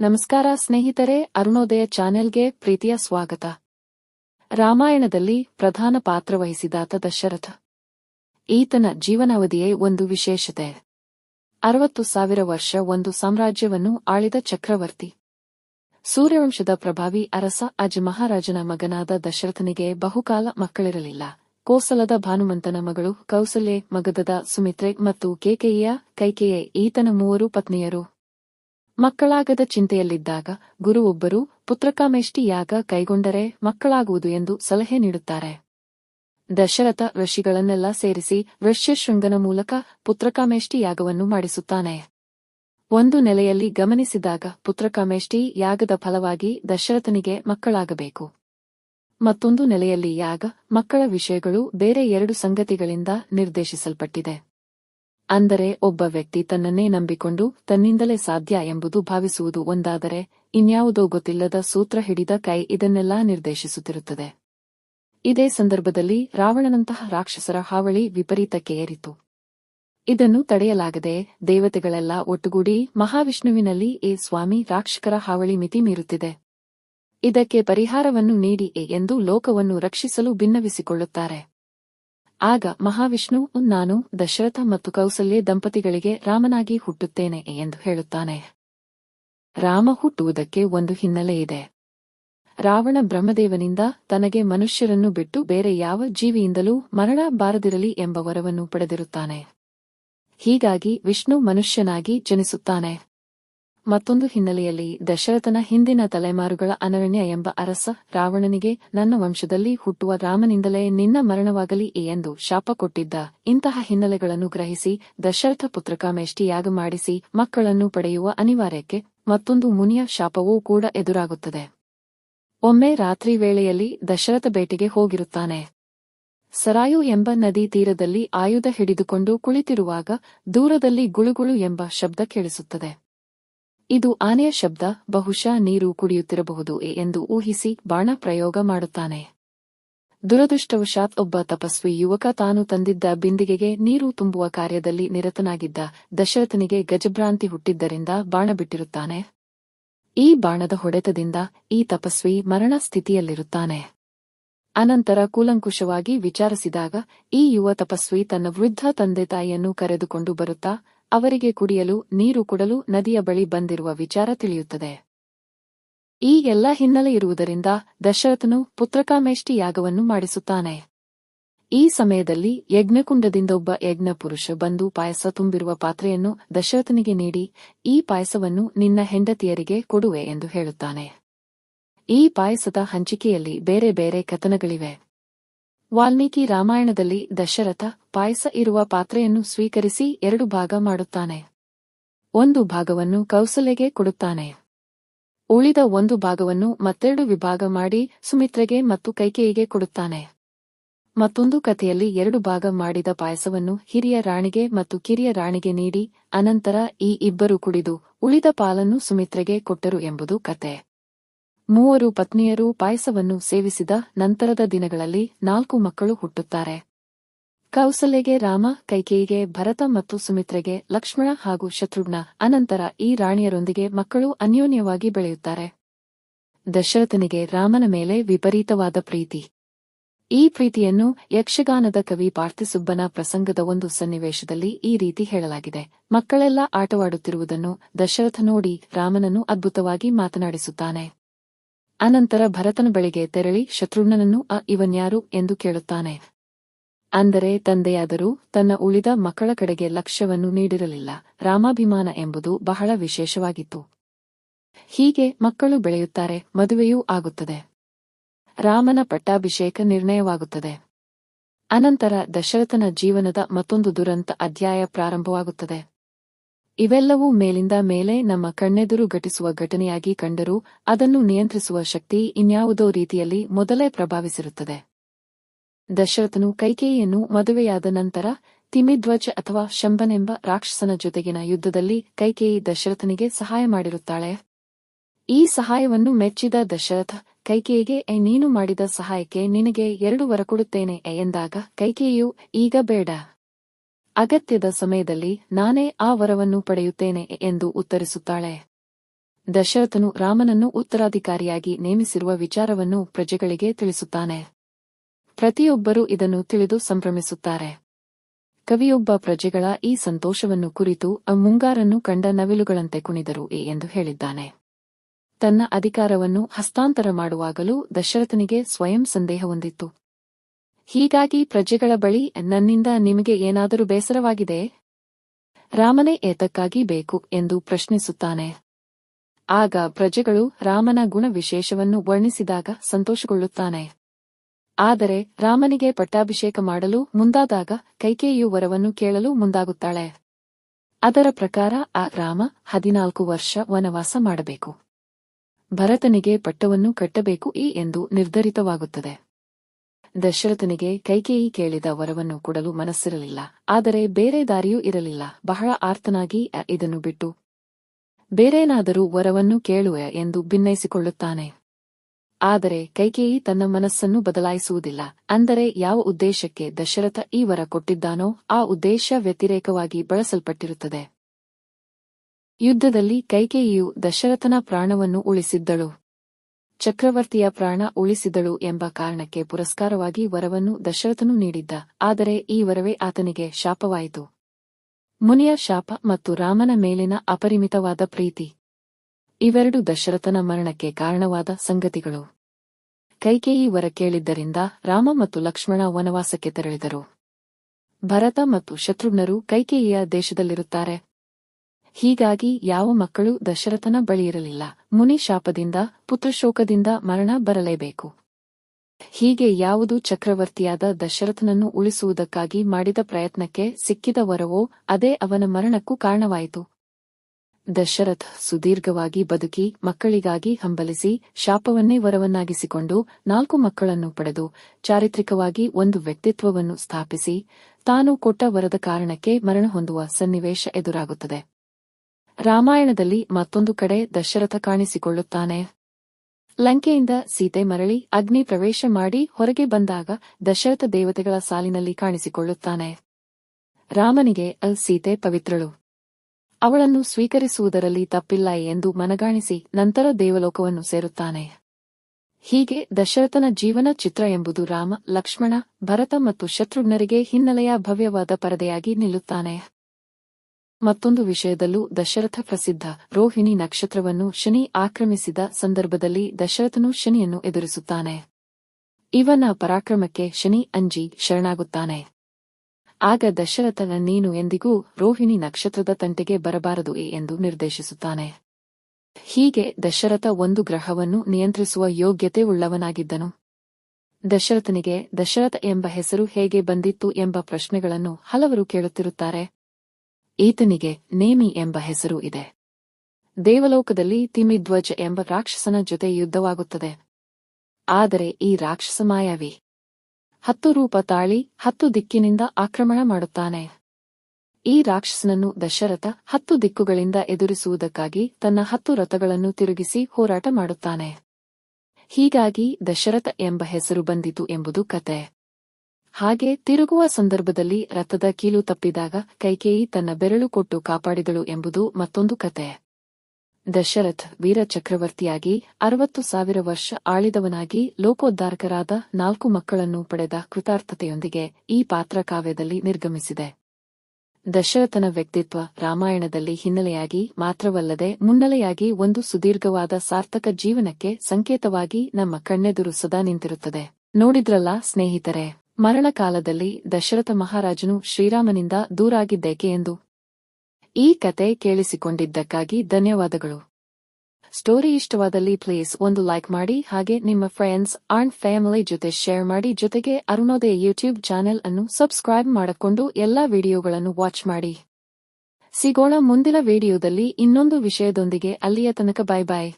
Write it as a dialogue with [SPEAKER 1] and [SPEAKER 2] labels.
[SPEAKER 1] ನಮಸ್ಕಾರ ಸ್ನೇಹಿತರೆ, ಅರುಣೋದಯ ಚಾನೆಲ್ಗೆ ಪ್ರೀತಿಯ ಸ್ವಾಗತ. ರಾಮಾಯಣದಲ್ಲಿ ಪ್ರಧಾನ ಪಾತ್ರ ವಹಿಸಿದಾತ ದಶರಥ. ಈತನ ಜೀವನಾವಧಿಯೇ ಒಂದು ವಿಶೇಷತೆ. ಅರವತ್ತು ಸಾವಿರ ವರ್ಷ ಒಂದು ಸಾಮ್ರಾಜ್ಯವನ್ನು ಆಳಿದ ಚಕ್ರವರ್ತಿ. ಸೂರ್ಯವಂಶದ ಪ್ರಭಾವಿ ಅರಸ ಅಜ್ ಮಹಾರಾಜನ ಮಗನಾದ ದಶರಥನಿಗೆ ಬಹುಕಾಲ ಮಕ್ಕಳಿರಲಿಲ್ಲ. ಕೋಸಲದ ಭಾನುಮಂತನ ಮಗಳು ಕೌಸಲ್ಯೆ, ಮಗದದ ಸುಮಿತ್ರೆ ಮತ್ತು ಕೇಕೆಯ, ಕೈಕೆಯೇ, ಈತನ ಮೂವರು ಪತ್ನಿಯರು. ಮಕ್ಕಳಾಗದ ಚಿಂತೆಯಲ್ಲಿದ್ದಾಗ ಗುರುವೊಬ್ಬರು ಪುತ್ರಕಾಮೇಷ್ಟಿ ಯಾಗ ಕೈಗೊಂಡರೆ ಮಕ್ಕಳಾಗುವುದು ಎಂದು ಸಲಹೆ ನೀಡುತ್ತಾರೆ. ದಶರಥ ಋಷಿಗಳನ್ನೆಲ್ಲ ಸೇರಿಸಿ ಋಷ್ಯಶೃಂಗನ ಮೂಲಕ ಪುತ್ರಕಾಮೇಷ್ಟಿ ಯಾಗವನ್ನು ಮಾಡಿಸುತ್ತಾನೆ. ಒಂದು ನೆಲೆಯಲ್ಲಿ ಗಮನಿಸಿದಾಗ ಪುತ್ರಕಾಮೇಷ್ಟಿ ಯಾಗದ ಫಲವಾಗಿ ದಶರಥನಿಗೆ ಮಕ್ಕಳಾಗಬೇಕು. ಮತ್ತೊಂದು ನೆಲೆಯಲ್ಲಿ ಯಾಗ ಮಕ್ಕಳ ವಿಷಯಗಳು ಬೇರೆ ಎರಡು ಸಂಗತಿಗಳಿಂದ ನಿರ್ದೇಶಿಸಲ್ಪಟ್ಟಿದೆ. ಅಂದರೆ ಒಬ್ಬ ವ್ಯಕ್ತಿ ತನ್ನನ್ನೇ ನಂಬಿಕೊಂಡು ತನ್ನಿಂದಲೇ ಸಾಧ್ಯ ಎಂಬುದು ಭಾವಿಸುವುದು ಒಂದಾದರೆ ಇನ್ಯಾವುದೋ ಗೊತ್ತಿಲ್ಲದ ಸೂತ್ರ ಹಿಡಿದ ಕೈ ಇದನ್ನೆಲ್ಲಾ ನಿರ್ದೇಶಿಸುತ್ತಿರುತ್ತದೆ. ಇದೇ ಸಂದರ್ಭದಲ್ಲಿ ರಾವಣನಂತಹ ರಾಕ್ಷಸರ ಹಾವಳಿ ವಿಪರೀತಕ್ಕೆ ಏರಿತು. ಇದನ್ನು ತಡೆಯಲಾಗದೆ ದೇವತೆಗಳೆಲ್ಲ ಒಟ್ಟುಗೂಡಿ ಮಹಾವಿಷ್ಣುವಿನಲ್ಲಿ ಎ ಸ್ವಾಮಿ ರಾಕ್ಷಕರ ಹಾವಳಿ ಮಿತಿ ಮೀರುತ್ತಿದೆ. ಇದಕ್ಕೆ ಪರಿಹಾರವನ್ನು ನೀಡಿ ಎಂದು ಲೋಕವನ್ನು ರಕ್ಷಿಸಲು ಭಿನ್ನವಿಸಿಕೊಳ್ಳುತ್ತಾರೆ ಆಗ ಮಹಾವಿಷ್ಣು, ನಾನು, ದಶರಥ ಮತ್ತು ಕೌಸಲ್ಯ ದಂಪತಿಗಳಿಗೆ ರಾಮನಾಗಿ ಹುಟ್ಟುತ್ತೇನೆ ಎಂದು ಹೇಳುತ್ತಾನೆ. ರಾಮ ಹುಟ್ಟುವುದಕ್ಕೆ ಒಂದು ಹಿನ್ನೆಲೆ ಇದೆ. ರಾವಣ ಬ್ರಹ್ಮದೇವನಿಂದ ತನಗೆ ಮನುಷ್ಯರನ್ನು ಬಿಟ್ಟು ಬೇರೆ ಯಾವ ಜೀವಿಯಿಂದಲೂ ಮರಣ ಬಾರದಿರಲಿ ಎಂಬ ವರವನ್ನು ಪಡೆದಿರುತ್ತಾನೆ. ಹೀಗಾಗಿ ವಿಷ್ಣು ಮನುಷ್ಯನಾಗಿ ಜನಿಸುತ್ತಾನೆ. ಮತ್ತೊಂದು ಹಿನ್ನೆಲೆಯಲ್ಲಿ ದಶರಥನ ಹಿಂದಿನ ತಲೆಮಾರುಗಳ ಅನರಣ್ಯ ಎಂಬ ಅರಸ ರಾವಣನಿಗೆ, ನನ್ನ ವಂಶದಲ್ಲಿ ಹುಟ್ಟುವ ರಾಮನಿಂದಲೇ ನಿನ್ನ ಮರಣವಾಗಲಿ ಎಂದು ಶಾಪ ಕೊಟ್ಟಿದ್ದ. ಇಂತಹ ಹಿನ್ನೆಲೆಗಳನ್ನು ಗ್ರಹಿಸಿ ದಶರಥ ಪುತ್ರಕಾಮೇಷ್ಟಿ ಯಾಗ ಮಾಡಿಸಿ ಮಕ್ಕಳನ್ನು ಪಡೆಯುವ ಅನಿವಾರ್ಯಕ್ಕೆ ಮತ್ತೊಂದು ಮುನಿಯ ಶಾಪವೂ ಕೂಡ ಎದುರಾಗುತ್ತದೆ. ಒಮ್ಮೆ ರಾತ್ರಿ ವೇಳೆಯಲ್ಲಿ ದಶರಥ ಬೇಟೆಗೆ ಹೋಗಿರುತ್ತಾನೆ. ಸರಾಯು ಎಂಬ ನದಿ ತೀರದಲ್ಲಿ ಆಯುಧ ಹಿಡಿದುಕೊಂಡು ಕುಳಿತಿರುವಾಗ ದೂರದಲ್ಲಿ ಗುಳುಗುಳು ಎಂಬ ಶಬ್ದ ಕೇಳಿಸುತ್ತದೆ. ಇದು ಆನೆಯ ಶಬ್ದ, ಬಹುಶಃ ನೀರು ಕುಡಿಯುತ್ತಿರಬಹುದು ಎಂದು ಊಹಿಸಿ ಬಾಣ ಪ್ರಯೋಗ ಮಾಡುತ್ತಾನೆ. ದುರದೃಷ್ಟವಶಾತ್ ಒಬ್ಬ ತಪಸ್ವಿ ಯುವಕ ತಾನು ತಂದಿದ್ದ ಬಿಂದಿಗೆಗೆ ನೀರು ತುಂಬುವ ಕಾರ್ಯದಲ್ಲಿ ನಿರತನಾಗಿದ್ದ ದಶರಥನಿಗೆ ಗಜಭ್ರಾಂತಿ ಹುಟ್ಟಿದ್ದರಿಂದ ಬಾಣ ಬಿಟ್ಟಿರುತ್ತಾನೆ. ಈ ಬಾಣದ ಹೊಡೆತದಿಂದ ಈ ತಪಸ್ವಿ ಮರಣ ಸ್ಥಿತಿಯಲ್ಲಿರುತ್ತಾನೆ ಅನಂತರ ಕೂಲಂಕುಷವಾಗಿ ವಿಚಾರಿಸಿದಾಗ ಈ ಯುವ ತಪಸ್ವಿ ತನ್ನ ವೃದ್ಧ ತಂದೆ ತಾಯಿಯನ್ನು ಕರೆದುಕೊಂಡು ಬರುತ್ತಾ ಅವರಿಗೆ ಕುಡಿಯಲು, ನೀರು ಕೊಡಲು ನದಿಯ ಬಳಿ ಬಂದಿರುವ ವಿಚಾರ ತಿಳಿಯುತ್ತದೆ. ಈ ಎಲ್ಲ ಹಿನ್ನೆಲೆ ಇರುವುದರಿಂದ ದಶರಥನು ಪುತ್ರಕಾಮೇಷ್ಟಿ ಯಾಗವನ್ನು ಮಾಡಿಸುತ್ತಾನೆ. ಈ ಸಮಯದಲ್ಲಿ ಯಜ್ಞಕುಂಡದಿಂದ ಯಜ್ಞ ಪುರುಷ ಬಂದು ಪಾಯಸ ತುಂಬಿರುವ ಪಾತ್ರೆಯನ್ನು ದಶರಥನಿಗೆ ನೀಡಿ, ಈ ಪಾಯಸವನ್ನು ನಿನ್ನ ಹೆಂಡತಿಯರಿಗೆ ಕೊಡುವೆ ಎಂದು ಹೇಳುತ್ತಾನೆ. ಈ ಪಾಯಸದ ಹಂಚಿಕೆಯಲ್ಲಿ ಬೇರೆ ಬೇರೆ ಕಥನಗಳಿವೆ. ವಾಲ್ಮೀಕಿ ರಾಮಾಯಣದಲ್ಲಿ ದಶರಥ ಪಾಯಸ ಇರುವ ಪಾತ್ರೆಯನ್ನು ಸ್ವೀಕರಿಸಿ ಎರಡು ಭಾಗ ಮಾಡುತ್ತಾನೆ. ಒಂದು ಭಾಗವನ್ನು ಕೌಸಲೆಗೆ ಕೊಡುತ್ತಾನೆ. ಉಳಿದ ಒಂದು ಭಾಗವನ್ನು ಮತ್ತೆರಡು ವಿಭಾಗ ಮಾಡಿ ಸುಮಿತ್ರೆಗೆ ಮತ್ತು ಕೈಕೇಯಿಗೆ ಕೊಡುತ್ತಾನೆ. ಮತ್ತೊಂದು ಕಥೆಯಲ್ಲಿ ಎರಡು ಭಾಗ ಮಾಡಿದ ಪಾಯಸವನ್ನು ಹಿರಿಯ ರಾಣಿಗೆ ಮತ್ತು ಕಿರಿಯ ರಾಣಿಗೆ ನೀಡಿ, ಅನಂತರ ಈ ಇಬ್ಬರು ಕುಡಿದು ಉಳಿದ ಪಾಲನ್ನು ಸುಮಿತ್ರೆಗೆ ಕೊಟ್ಟರು ಎಂಬುದು ಕತೆ ಮೂವರು ಪತ್ನಿಯರು ಪಾಯಸವನ್ನು ಸೇವಿಸಿದ ನಂತರದ ದಿನಗಳಲ್ಲಿ ನಾಲ್ಕು ಮಕ್ಕಳು ಹುಟ್ಟುತ್ತಾರೆ. ಕೌಸಲ್ಯಗೆ ರಾಮ, ಕೈಕೇಯಿಗೆ ಭರತ ಮತ್ತು ಸುಮಿತ್ರೆಗೆ ಲಕ್ಷ್ಮಣ ಹಾಗೂ ಶತ್ರುಘ್ನ, ಅನಂತರ ಈ ರಾಣಿಯರೊಂದಿಗೆ ಮಕ್ಕಳು ಅನ್ಯೋನ್ಯವಾಗಿ ಬೆಳೆಯುತ್ತಾರೆ. ದಶರಥನಿಗೆ ರಾಮನ ಮೇಲೆ ವಿಪರೀತವಾದ ಪ್ರೀತಿ. ಈ ಪ್ರೀತಿಯನ್ನು ಯಕ್ಷಗಾನದ ಕವಿ ಪಾರ್ಥಿಸುಬ್ಬನ ಪ್ರಸಂಗದ ಒಂದು ಸನ್ನಿವೇಶದಲ್ಲಿ ಈ ರೀತಿ ಹೇಳಲಾಗಿದೆ. ಮಕ್ಕಳೆಲ್ಲ ಆಟವಾಡುತ್ತಿರುವುದನ್ನು ದಶರಥ ನೋಡಿ ರಾಮನನ್ನು ಅದ್ಭುತವಾಗಿ ಮಾತನಾಡಿಸುತ್ತಾನೆ. ಅನಂತರ ಭರತನ ಬಳಿಗೆ ತೆರಳಿ ಶತ್ರುಘ್ನನನ್ನು ಅ ಇವನ್ಯಾರು ಎಂದು ಕೇಳುತ್ತಾನೆ. ಅಂದರೆ ತಂದೆಯಾದರೂ ತನ್ನ ಉಳಿದ ಮಕ್ಕಳ ಕಡೆಗೆ ಲಕ್ಷ್ಯವನ್ನು ನೀಡಿರಲಿಲ್ಲ. ರಾಮಾಭಿಮಾನ ಎಂಬುದು ಬಹಳ ವಿಶೇಷವಾಗಿತ್ತು. ಹೀಗೆ ಮಕ್ಕಳು ಬೆಳೆಯುತ್ತಾರೆ, ಮದುವೆಯೂ ಆಗುತ್ತದೆ. ರಾಮನ ಪಟ್ಟಾಭಿಷೇಕ ನಿರ್ಣಯವಾಗುತ್ತದೆ. ಅನಂತರ ದಶರಥನ ಜೀವನದ ಮತ್ತೊಂದು ದುರಂತ ಅಧ್ಯಾಯ ಪ್ರಾರಂಭವಾಗುತ್ತದೆ. ಇವೆಲ್ಲವೂ ಮೇಲಿಂದ ಮೇಲೆ ನಮ್ಮ ಕಣ್ಣೆದುರು ಘಟಿಸುವ ಘಟನೆಯಾಗಿ ಕಂಡರೂ ಅದನ್ನು ನಿಯಂತ್ರಿಸುವ ಶಕ್ತಿ ಇನ್ಯಾವುದೋ ರೀತಿಯಲ್ಲಿ ಮೊದಲೇ ಪ್ರಭಾವಿಸಿರುತ್ತದೆ. ದಶರಥನು ಕೈಕೇಯಿಯನ್ನು ಮದುವೆಯಾದ ನಂತರ ತಿಮಿಧ್ವಜ ಅಥವಾ ಶಂಭನೆಂಬ ರಾಕ್ಷಸನ ಜೊತೆಗಿನ ಯುದ್ಧದಲ್ಲಿ ಕೈಕೇಯಿ ದಶರಥನಿಗೆ ಸಹಾಯ ಮಾಡಿರುತ್ತಾಳೆ. ಈ ಸಹಾಯವನ್ನು ಮೆಚ್ಚಿದ ದಶರಥ ಕೈಕೇಯಿಗೆ ಎ ನೀನು ಮಾಡಿದ ಸಹಾಯಕ್ಕೆ ನಿನಗೆ ಎರಡು ವರ ಕೊಡುತ್ತೇನೆ ಎಂದಾಗ ಕೈಕೇಯಿಯು, ಈಗ ಬೇಡ. ಅಗತ್ಯದ ಸಮಯದಲ್ಲಿ ನಾನೇ ಆ ವರವನ್ನು ಪಡೆಯುತ್ತೇನೆ ಎಂದು ಉತ್ತರಿಸುತ್ತಾಳೆ. ದಶರಥನು ರಾಮನನ್ನು ಉತ್ತರಾಧಿಕಾರಿಯಾಗಿ ನೇಮಿಸಿರುವ ವಿಚಾರವನ್ನು ಪ್ರಜೆಗಳಿಗೆ ತಿಳಿಸುತ್ತಾನೆ. ಪ್ರತಿಯೊಬ್ಬರೂ ಇದನ್ನು ತಿಳಿದು ಸಂಭ್ರಮಿಸುತ್ತಾರೆ. ಕವಿಯೊಬ್ಬ ಪ್ರಜೆಗಳ ಈ ಸಂತೋಷವನ್ನು ಕುರಿತು ಮುಂಗಾರನ್ನು ಕಂಡ ನವಿಲುಗಳಂತೆ ಕುಣಿದರು ಎ ಎಂದು ಹೇಳಿದ್ದಾನೆ. ತನ್ನ ಅಧಿಕಾರವನ್ನು ಹಸ್ತಾಂತರ ಮಾಡುವಾಗಲೂ ದಶರಥನಿಗೆ ಸ್ವಯಂ ಸಂದೇಹವೊಂದಿತ್ತು ಹೀಗಾಗಿ ಪ್ರಜೆಗಳ ಬಳಿ ನನ್ನಿಂದ ನಿಮಗೆ ಏನಾದರೂ ಬೇಸರವಾಗಿದೆ? ರಾಮನೇ ಏತಕ್ಕಾಗಿ ಬೇಕು ಎಂದು ಪ್ರಶ್ನಿಸುತ್ತಾನೆ. ಆಗ ಪ್ರಜೆಗಳು ರಾಮನ ಗುಣ ವಿಶೇಷವನ್ನು ವರ್ಣಿಸಿದಾಗ ಸಂತೋಷಗೊಳ್ಳುತ್ತಾನೆ. ಆದರೆ ರಾಮನಿಗೆ ಪಟ್ಟಾಭಿಷೇಕ ಮಾಡಲು ಮುಂದಾದಾಗ ಕೈಕೇಯು ವರವನ್ನು ಕೇಳಲು ಮುಂದಾಗುತ್ತಾಳೆ. ಅದರ ಪ್ರಕಾರ ಆ ರಾಮ ಹದಿನಾಲ್ಕು ವರ್ಷ ವನವಾಸ ಮಾಡಬೇಕು. ಭರತನಿಗೆ ಪಟ್ಟವನ್ನು ಕಟ್ಟಬೇಕು ಈ ಎಂದು ನಿರ್ಧರಿತವಾಗುತ್ತದೆ. ದಶರಥನಿಗೆ ಕೈಕೇಯಿ ಕೇಳಿದ ವರವನ್ನು ಕೊಡಲು ಮನಸ್ಸಿರಲಿಲ್ಲ. ಆದರೆ ಬೇರೆ ದಾರಿಯೂ ಇರಲಿಲ್ಲ. ಬಹಳ ಆರ್ತನಾಗಿ ಇದನ್ನು ಬಿಟ್ಟು, ಬೇರೇನಾದರೂ ವರವನ್ನು ಕೇಳುವೆ ಎಂದು ಭಿನ್ನೈಸಿಕೊಳ್ಳುತ್ತಾನೆ. ಆದರೆ ಕೈಕೇಯಿ ತನ್ನ ಮನಸ್ಸನ್ನು ಬದಲಾಯಿಸುವುದಿಲ್ಲ. ಅಂದರೆ ಯಾವ ಉದ್ದೇಶಕ್ಕೆ ದಶರಥ ಈ ವರ ಕೊಟ್ಟಿದ್ದಾನೋ ಆ ಉದ್ದೇಶ ವ್ಯತಿರೇಕವಾಗಿ ಬಳಸಲ್ಪಟ್ಟಿರುತ್ತದೆ. ಯುದ್ಧದಲ್ಲಿ ಕೈಕೇಯಿಯು ದಶರಥನ ಪ್ರಾಣವನ್ನು ಉಳಿಸಿದ್ದಳು. ಚಕ್ರವರ್ತಿಯ ಪ್ರಾಣ ಉಳಿಸಿದಳು ಎಂಬ ಕಾರಣಕ್ಕೆ ಪುರಸ್ಕಾರವಾಗಿ ವರವನ್ನು ದಶರಥನು ನೀಡಿದ್ದ. ಆದರೆ ಈ ವರವೇ ಆತನಿಗೆ ಶಾಪವಾಯಿತು. ಮುನಿಯ ಶಾಪ ಮತ್ತು ರಾಮನ ಮೇಲಿನ ಅಪರಿಮಿತವಾದ ಪ್ರೀತಿ. ಇವೆರಡು ದಶರಥನ ಮರಣಕ್ಕೆ ಕಾರಣವಾದ ಸಂಗತಿಗಳು. ಕೈಕೇಯಿ ವರ ಕೇಳಿದ್ದರಿಂದ ರಾಮ ಮತ್ತು ಲಕ್ಷ್ಮಣ ವನವಾಸಕ್ಕೆ ತೆರಳಿದರು. ಭರತ ಮತ್ತು ಶತ್ರುಘ್ನರು ಕೈಕೇಯಿಯ ದೇಶದಲ್ಲಿರುತ್ತಾರೆ. ಹೀಗಾಗಿ ಯಾವ ಮಕ್ಕಳು ದಶರಥನ ಬಳಿಯಿರಲಿಲ್ಲ ಮುನಿ ಶಾಪದಿಂದ, ಪುತ್ರಶೋಕದಿಂದ ಮರಣ ಬರಲೇಬೇಕು. ಹೀಗೆ ಯಾವುದು ಚಕ್ರವರ್ತಿಯಾದ ದಶರಥನನ್ನು ಉಳಿಸುವುದಕ್ಕಾಗಿ ಮಾಡಿದ ಪ್ರಯತ್ನಕ್ಕೆ ಸಿಕ್ಕಿದ ವರವೋ, ಅದೇ ಅವನ ಮರಣಕ್ಕೂ ಕಾರಣವಾಯಿತು. ದಶರಥ್ ಸುದೀರ್ಘವಾಗಿ ಬದುಕಿ, ಮಕ್ಕಳಿಗಾಗಿ ಹಂಬಲಿಸಿ, ಶಾಪವನ್ನೇ ವರವನ್ನಾಗಿಸಿಕೊಂಡು ನಾಲ್ಕು ಮಕ್ಕಳನ್ನು ಪಡೆದು, ಚಾರಿತ್ರಿಕವಾಗಿ ಒಂದು ವ್ಯಕ್ತಿತ್ವವನ್ನು ಸ್ಥಾಪಿಸಿ, ತಾನು ಕೊಟ್ಟ ವರದ ಕಾರಣಕ್ಕೆ ಮರಣ ಹೊಂದುವ ಸನ್ನಿವೇಶ ಎದುರಾಗುತ್ತದೆ. ರಾಮಾಯಣದಲ್ಲಿ ಮತ್ತೊಂದು ಕಡೆ ದಶರಥ ಕಾಣಿಸಿಕೊಳ್ಳುತ್ತಾನೆ. ಲಂಕೆಯಿಂದ ಸೀತೆ ಮರಳಿ ಅಗ್ನಿ ಪ್ರವೇಶ ಮಾಡಿ ಹೊರಗೆ ಬಂದಾಗ ದಶರಥ ದೇವತೆಗಳ ಸಾಲಿನಲ್ಲಿ ಕಾಣಿಸಿಕೊಳ್ಳುತ್ತಾನೆ. ರಾಮನಿಗೆ ಅಲ್ ಸೀತೆ ಪವಿತ್ರಳು. ಅವಳನ್ನು ಸ್ವೀಕರಿಸುವುದರಲ್ಲಿ ತಪ್ಪಿಲ್ಲ ಎಂದು ಮನಗಾಣಿಸಿ ನಂತರ ದೇವಲೋಕವನ್ನು ಸೇರುತ್ತಾನೆ. ಹೀಗೆ ದಶರಥನ ಜೀವನ ಚಿತ್ರ ಎಂಬುದು ರಾಮ, ಲಕ್ಷ್ಮಣ, ಭರತ ಮತ್ತು ಶತ್ರುಘ್ನರಿಗೆ ಹಿನ್ನೆಲೆಯ ಭವ್ಯವಾದ ಪರದೆಯಾಗಿ ನಿಲ್ಲುತ್ತಾನೆ. ಮತ್ತೊಂದು ವಿಷಯದಲ್ಲೂ ದಶರಥ ಪ್ರಸಿದ್ಧ ರೋಹಿಣಿ ನಕ್ಷತ್ರವನ್ನು ಶನಿ ಆಕ್ರಮಿಸಿದ ಸಂದರ್ಭದಲ್ಲಿ ದಶರಥನು ಶನಿಯನ್ನು ಎದುರಿಸುತ್ತಾನೆ. ಇವನ ಪರಾಕ್ರಮಕ್ಕೆ ಶನಿ ಅಂಜಿ ಶರಣಾಗುತ್ತಾನೆ. ಆಗ ದಶರಥನ ನೀನು ಎಂದಿಗೂ ರೋಹಿಣಿ ನಕ್ಷತ್ರದ ತಂಟೆಗೆ ಬರಬಾರದು ಎಂದು ನಿರ್ದೇಶಿಸುತ್ತಾನೆ. ಹೀಗೆ ದಶರಥ ಒಂದು ಗ್ರಹವನ್ನು ನಿಯಂತ್ರಿಸುವ ಯೋಗ್ಯತೆ ಉಳ್ಳವನಾಗಿದ್ದನು. ದಶರಥನಿಗೆ ದಶರಥ ಎಂಬ ಹೆಸರು ಹೇಗೆ ಬಂದಿತ್ತು ಎಂಬ ಪ್ರಶ್ನೆಗಳನ್ನು ಹಲವರು ಕೇಳುತ್ತಿರುತ್ತಾರೆ. ಈತನಿಗೆ ನೇಮಿ ಎಂಬ ಹೆಸರು ಇದೆ. ದೇವಲೋಕದಲ್ಲಿ ತಿಮಿಧ್ವಜ ಎಂಬ ರಾಕ್ಷಸನ ಜೊತೆ ಯುದ್ಧವಾಗುತ್ತದೆ. ಆದರೆ ಈ ರಾಕ್ಷಸ ಮಾಯಾವಿ. ಹತ್ತು ರೂಪ ತಾಳಿ, ಹತ್ತು ದಿಕ್ಕಿನಿಂದ ಆಕ್ರಮಣ ಮಾಡುತ್ತಾನೆ. ಈ ರಾಕ್ಷಸನನ್ನು ದಶರಥ ಹತ್ತು ದಿಕ್ಕುಗಳಿಂದ ಎದುರಿಸುವುದಕ್ಕಾಗಿ ತನ್ನ ಹತ್ತು ರಥಗಳನ್ನು ತಿರುಗಿಸಿ ಹೋರಾಟ ಮಾಡುತ್ತಾನೆ. ಹೀಗಾಗಿ ದಶರಥ ಎಂಬ ಹೆಸರು ಬಂದಿತು ಎಂಬುದು ಕತೆ. ಹಾಗೆ ತಿರುಗುವ ಸಂದರ್ಭದಲ್ಲಿ ರಥದ ಕೀಲು ತಪ್ಪಿದಾಗ ಕೈಕೇಯಿ ತನ್ನ ಬೆರಳು ಕೊಟ್ಟು ಕಾಪಾಡಿದಳು ಎಂಬುದು ಮತ್ತೊಂದು ಕತೆ. ದಶರಥ್ ವೀರ ಚಕ್ರವರ್ತಿಯಾಗಿ ಅರವತ್ತು ಸಾವಿರ ವರ್ಷ ಆಳಿದವನಾಗಿ ಲೋಕೋದ್ಧಾರಕರಾದ ನಾಲ್ಕು ಮಕ್ಕಳನ್ನು ಪಡೆದ ಕೃತಾರ್ಥತೆಯೊಂದಿಗೆ ಈ ಪಾತ್ರ ಕಾವ್ಯದಲ್ಲಿ ನಿರ್ಗಮಿಸಿದೆ. ದಶರಥನ ವ್ಯಕ್ತಿತ್ವ ರಾಮಾಯಣದಲ್ಲಿ ಹಿನ್ನೆಲೆಯಾಗಿ ಮಾತ್ರವಲ್ಲದೆ ಮುನ್ನೆಲೆಯಾಗಿ ಒಂದು ಸುದೀರ್ಘವಾದ ಸಾರ್ಥಕ ಜೀವನಕ್ಕೆ ಸಂಕೇತವಾಗಿ ನಮ್ಮ ಕಣ್ಣೆದುರು ಸದಾ ನಿಂತಿರುತ್ತದೆ. ನೋಡಿದ್ರಲ್ಲ ಸ್ನೇಹಿತರೆ? ಮರಣಕಾಲದಲ್ಲಿ ದಶರಥ ಮಹಾರಾಜನು ಶ್ರೀರಾಮನಿಂದ ದೂರಾಗಿದ್ದೇಕೆ ಎಂದು ಈ ಕತೆ ಕೇಳಿಸಿಕೊಂಡಿದ್ದಕ್ಕಾಗಿ ಧನ್ಯವಾದಗಳು. ಸ್ಟೋರಿ ಇಷ್ಟವಾದಲ್ಲಿ ಪ್ಲೀಸ್ ಒಂದು ಲೈಕ್ ಮಾಡಿ ಹಾಗೆ ನಿಮ್ಮ ಫ್ರೆಂಡ್ಸ್ ಅಂಡ್ ಫ್ಯಾಮಿಲಿ ಜೊತೆ ಶೇರ್ ಮಾಡಿ ಜೊತೆಗೆ ಅರುಣೋದಯ ಯೂಟ್ಯೂಬ್ ಚಾನೆಲ್ ಅನ್ನು ಸಬ್ಸ್ಕ್ರೈಬ್ ಮಾಡಿಕೊಂಡು ಎಲ್ಲಾ ವಿಡಿಯೋಗಳನ್ನು ವಾಚ್ ಮಾಡಿ. ಸಿಗೋಣ ಮುಂದಿನ ವಿಡಿಯೋದಲ್ಲಿ ಇನ್ನೊಂದು ವಿಷಯದೊಂದಿಗೆ ಅಲ್ಲಿಯ ತನಕ ಬೈ ಬಾಯ್